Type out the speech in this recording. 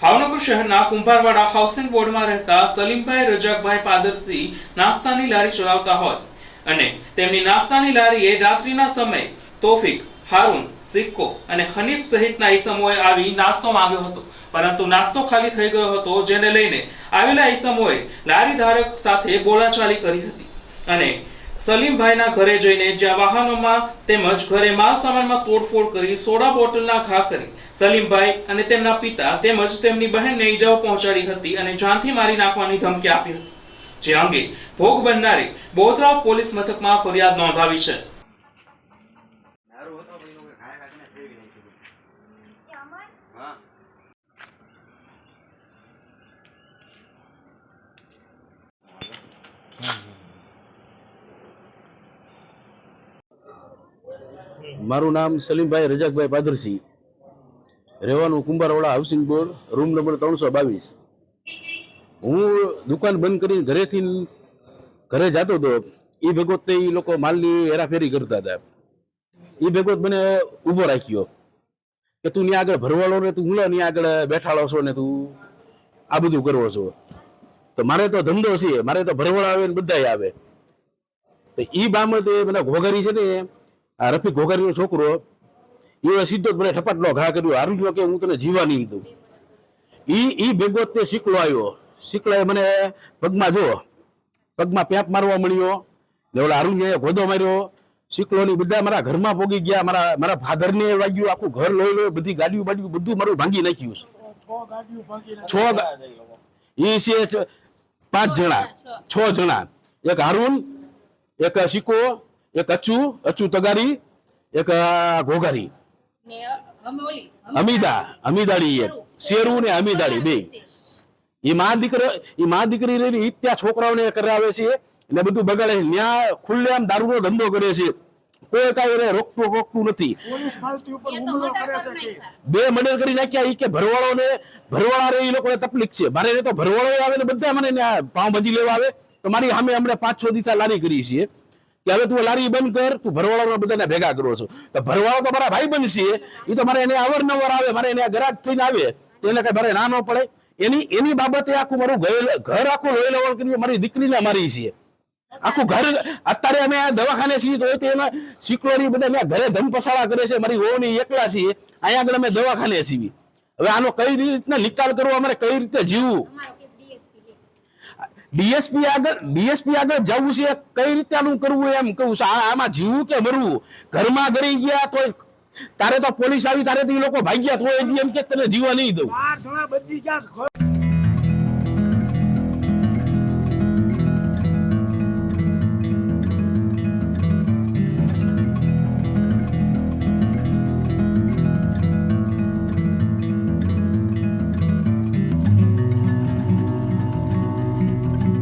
ભાવનગર શહેરના કુંભારવાડા હાઉસિંગ બોર્ડમાં રહેતા સલીમભાઈ રજાકભાઈ પાદરસી નાસ્તાની લારી ચલાવતા હોય અને તેમની નાસ્તાની લારીએ રાત્રિના સમયે તોફિક, હારૂન, સિક્કો અને હનીફ સહિતના ઈસમોએ આવી નાસ્તો માંગ્યો હતો. પરંતુ નાસ્તો ખાલી થઈ ગયો હતો, જેને લઈને આવેલા ઈસમોએ લારી ધારક સાથે બોલાચાલી કરી હતી. અને સલીમભાઈના ઘરે જઈને જ્યાં વાહનોમાં તેમજ ઘરે માલ સામાનમાં તોડફોડ કરી સોડા બોટલના ઘા કરી સલીમભાઈ અને તેમના પિતા તેમજ તેમની બહેનને ઈજાઓ પહોંચાડી હતી અને જાનથી મારી નાખવાની ધમકી આપી હતી. જે અંગે ભોગ બનનારે બોધરાવ પોલીસ મથકમાં ફરિયાદ નોંધાવી છે. દારૂ હતો પણ એ લોકોએ ખાયા ખાઈને ફેરવી નાખ્યું બધું. હા મારું નામ સલીમભાઈ રજાકભાઈ પાદરસી. રહેવાનું Kumbharwada housing board, room number ત્રણસો બાવીસ. હું દુકાન બંધ કરીને ઘરેથી ઘરે જતો હતો. એ ભેગો તે એ લોકો માલની હેરાફેરી કરતા હતા. એ ભેગો મને ઊભો રાખ્યો કે તું ત્યાં આગળ ભરવાળો ને તું હું ત્યાં આગળ બેઠાડો છો ને તું આ બધું કરવો છો. તો મારે તો ધંધો છે, મારે તો ભરવાળા આવે ને બધા આવે. તો એ બાબતે મને ઘોઘરી છે ને આ રફી ઘોઘારીનો છોકરો એ સીધો જ મને ઠપાટલો ઘા કર્યો. હારું કે હું તને જીવા નહીં દઉં. ઈ ઈ ભેગો તે શીકલો આવ્યો. શીકલાએ મને પગમાં જો પગમાં પેપ મારવા મળ્યો. ને ઓલા અરુણ્ય ગોદો માર્યો. શીકલોની બધા મારા ઘરમાં પોગી ગયા. મારા મારા ફાધરને વાગ્યું. આખું ઘર લોહી લોહી, બધી ગાડીઓ બાડીઓ, બધું મારું ભાંગી નાખ્યું છ. એ ઈ છે પાંચ જણા, છ જણા. એક હારૂન, એક સિક્કો એક અચુ અચુ તગારી એક ઘોઘારી. ને અમે અમીદા અમીદાડી એક. શેરુ ને અમીદાડી બે. એ મા દીકરો એ મા દીકરી રહીને ઈ ત્યાં છોકરાઓને કરાવે છે. એટલે બધું બગાડે છે. ન્યા ખુલ્લેઆમ દારૂનો ધંધો કરે છે. કોઈ કાંઈ એને રોકતું રોકતું નથી. એ. બે મર્ડર કરી નાખ્યા ઈ કે ભરવાળો ને ભરવાળા રે એ લોકોને તકલીફ છે. મારે તો ભરવાળો આવે ને બધા મને પાઉંભાજી લેવા આવે. તો મારી સામે હમણાં પાંચ છ દિવસ લારી કરી છે. કે હવે તું લારી બંધ કર, તું ભરવાળાના બધાને ભેગા કરો છો. તો ભરવાળો તો મારા ભાઈ બનશે એ તો મારે એને અવારનવાર આવે, મારે એને ગ્રાહક થઈને આવે, તો એને કઈ મારે ના ન પડે. એની એની બાબતે આખું મારું ઘર- આખું લોહી લવણ કર્યું મારી દીકરીને મારી છીએ આખું ઘર, અત્યારે અમે આ દવાખાને છીએ, તો એના શીકલોની બધા ઘરે ધમ પસાડા કરે છે, મારી ઓની એકલા છીએ, અહીંયા આગળ અમે દવાખાને છીએ. હવે આનો કઈ રીતના નિકાલ કરવો, અમારે કઈ રીતે જીવવું? ડીએસપી આગળ ડીએસપી આગળ જવું છે, કઈ રીતે આનું કરવું એમ કહું છું. આમાં જીવવું કે મરવું? ઘરમાં ગરી ગયા તો તારે તો પોલીસ આવી, તારે તો એ લોકો ભાગ્યા તો એમ કે તને જીવવા નહીં દઉં. બચી